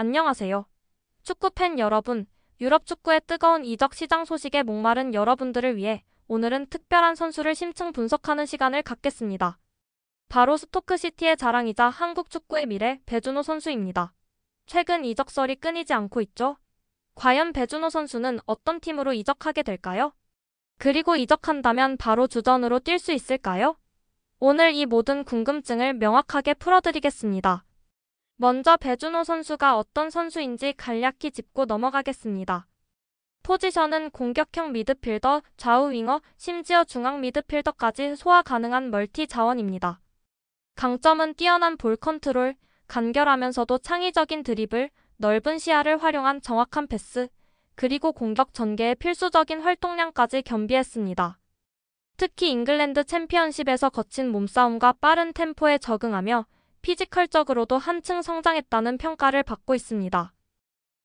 안녕하세요. 축구팬 여러분, 유럽 축구의 뜨거운 이적 시장 소식에 목마른 여러분들을 위해 오늘은 특별한 선수를 심층 분석하는 시간을 갖겠습니다. 바로 스토크시티의 자랑이자 한국 축구의 미래 배준호 선수입니다. 최근 이적설이 끊이지 않고 있죠. 과연 배준호 선수는 어떤 팀으로 이적하게 될까요? 그리고 이적한다면 바로 주전으로 뛸 수 있을까요? 오늘 이 모든 궁금증을 명확하게 풀어드리겠습니다. 먼저 배준호 선수가 어떤 선수인지 간략히 짚고 넘어가겠습니다. 포지션은 공격형 미드필더, 좌우 윙어, 심지어 중앙 미드필더까지 소화 가능한 멀티 자원입니다. 강점은 뛰어난 볼 컨트롤, 간결하면서도 창의적인 드리블, 넓은 시야를 활용한 정확한 패스, 그리고 공격 전개의 필수적인 활동량까지 겸비했습니다. 특히 잉글랜드 챔피언십에서 거친 몸싸움과 빠른 템포에 적응하며 피지컬적으로도 한층 성장했다는 평가를 받고 있습니다.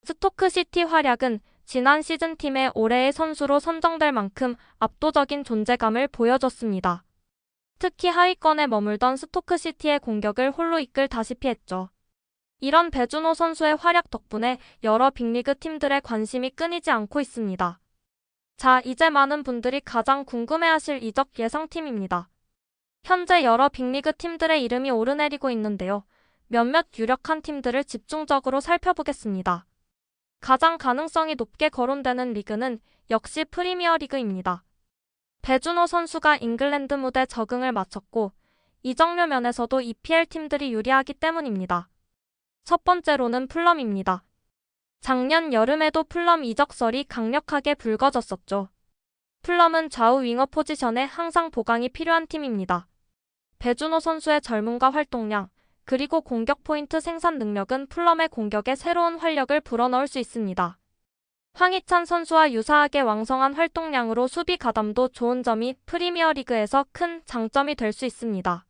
스토크시티 활약은 지난 시즌 팀의 올해의 선수로 선정될 만큼 압도적인 존재감을 보여줬습니다. 특히 하위권에 머물던 스토크시티의 공격을 홀로 이끌 다시피 했죠. 이런 배준호 선수의 활약 덕분에 여러 빅리그 팀들의 관심이 끊이지 않고 있습니다. 자, 이제 많은 분들이 가장 궁금해하실 이적 예상팀입니다. 현재 여러 빅리그 팀들의 이름이 오르내리고 있는데요. 몇몇 유력한 팀들을 집중적으로 살펴보겠습니다. 가장 가능성이 높게 거론되는 리그는 역시 프리미어 리그입니다. 배준호 선수가 잉글랜드 무대 적응을 마쳤고 이적료 면에서도 EPL 팀들이 유리하기 때문입니다. 첫 번째로는 플럼입니다. 작년 여름에도 플럼 이적설이 강력하게 불거졌었죠. 플럼은 좌우 윙어 포지션에 항상 보강이 필요한 팀입니다. 배준호 선수의 젊음과 활동량, 그리고 공격 포인트 생산 능력은 플럼의 공격에 새로운 활력을 불어넣을 수 있습니다. 황희찬 선수와 유사하게 왕성한 활동량으로 수비 가담도 좋은 점이 프리미어 리그에서 큰 장점이 될 수 있습니다.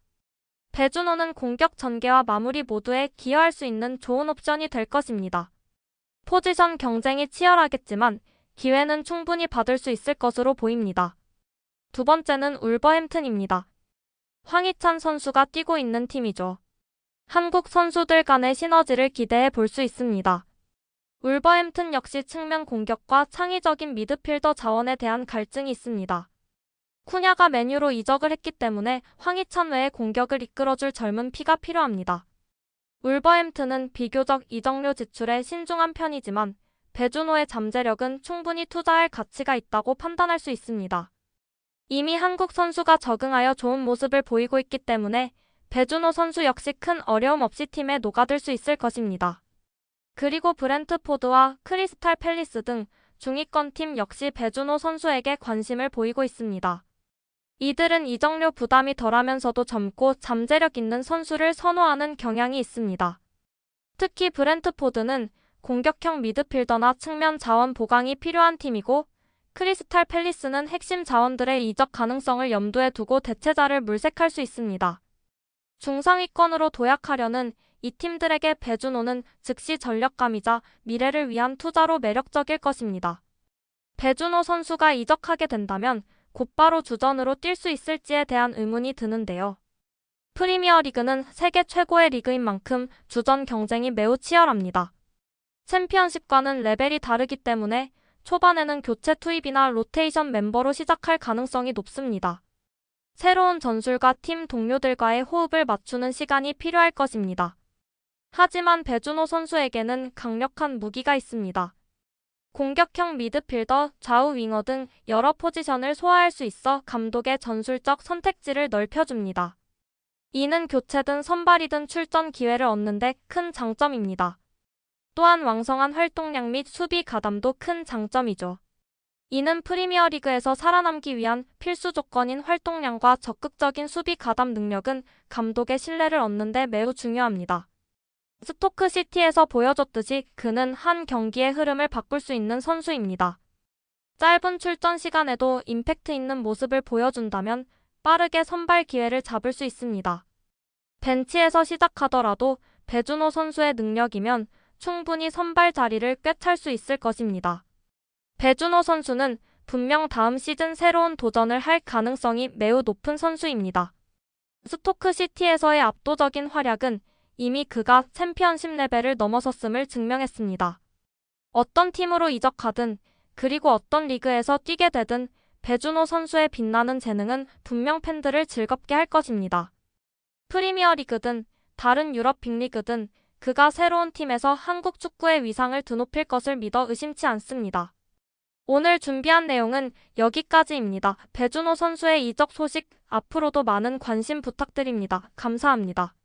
배준호는 공격 전개와 마무리 모두에 기여할 수 있는 좋은 옵션이 될 것입니다. 포지션 경쟁이 치열하겠지만 기회는 충분히 받을 수 있을 것으로 보입니다. 두 번째는 울버햄튼입니다. 황희찬 선수가 뛰고 있는 팀이죠. 한국 선수들 간의 시너지를 기대해 볼 수 있습니다. 울버햄튼 역시 측면 공격과 창의적인 미드필더 자원에 대한 갈증이 있습니다. 쿠냐가 메뉴로 이적을 했기 때문에 황희찬 외의 공격을 이끌어줄 젊은 피가 필요합니다. 울버햄튼은 비교적 이적료 지출에 신중한 편이지만 배준호의 잠재력은 충분히 투자할 가치가 있다고 판단할 수 있습니다. 이미 한국 선수가 적응하여 좋은 모습을 보이고 있기 때문에 배준호 선수 역시 큰 어려움 없이 팀에 녹아들 수 있을 것입니다. 그리고 브렌트포드와 크리스탈 팰리스 등 중위권 팀 역시 배준호 선수에게 관심을 보이고 있습니다. 이들은 이적료 부담이 덜하면서도 젊고 잠재력 있는 선수를 선호하는 경향이 있습니다. 특히 브렌트포드는 공격형 미드필더나 측면 자원 보강이 필요한 팀이고 크리스탈 팰리스는 핵심 자원들의 이적 가능성을 염두에 두고 대체자를 물색할 수 있습니다. 중상위권으로 도약하려는 이 팀들에게 배준호는 즉시 전력감이자 미래를 위한 투자로 매력적일 것입니다. 배준호 선수가 이적하게 된다면 곧바로 주전으로 뛸 수 있을지에 대한 의문이 드는데요. 프리미어 리그는 세계 최고의 리그인 만큼 주전 경쟁이 매우 치열합니다. 챔피언십과는 레벨이 다르기 때문에 초반에는 교체 투입이나 로테이션 멤버로 시작할 가능성이 높습니다. 새로운 전술과 팀 동료들과의 호흡을 맞추는 시간이 필요할 것입니다. 하지만 배준호 선수에게는 강력한 무기가 있습니다. 공격형 미드필더, 좌우 윙어 등 여러 포지션을 소화할 수 있어 감독의 전술적 선택지를 넓혀줍니다. 이는 교체든 선발이든 출전 기회를 얻는 데 큰 장점입니다. 또한 왕성한 활동량 및 수비 가담도 큰 장점이죠. 이는 프리미어 리그에서 살아남기 위한 필수 조건인 활동량과 적극적인 수비 가담 능력은 감독의 신뢰를 얻는 데 매우 중요합니다. 스토크 시티에서 보여줬듯이 그는 한 경기의 흐름을 바꿀 수 있는 선수입니다. 짧은 출전 시간에도 임팩트 있는 모습을 보여준다면 빠르게 선발 기회를 잡을 수 있습니다. 벤치에서 시작하더라도 배준호 선수의 능력이면 충분히 선발 자리를 꿰찰 수 있을 것입니다. 배준호 선수는 분명 다음 시즌 새로운 도전을 할 가능성이 매우 높은 선수입니다. 스토크 시티에서의 압도적인 활약은 이미 그가 챔피언십 레벨을 넘어섰음을 증명했습니다. 어떤 팀으로 이적하든 그리고 어떤 리그에서 뛰게 되든 배준호 선수의 빛나는 재능은 분명 팬들을 즐겁게 할 것입니다. 프리미어 리그든 다른 유럽 빅리그든 그가 새로운 팀에서 한국 축구의 위상을 드높일 것을 믿어 의심치 않습니다. 오늘 준비한 내용은 여기까지입니다. 배준호 선수의 이적 소식 앞으로도 많은 관심 부탁드립니다. 감사합니다.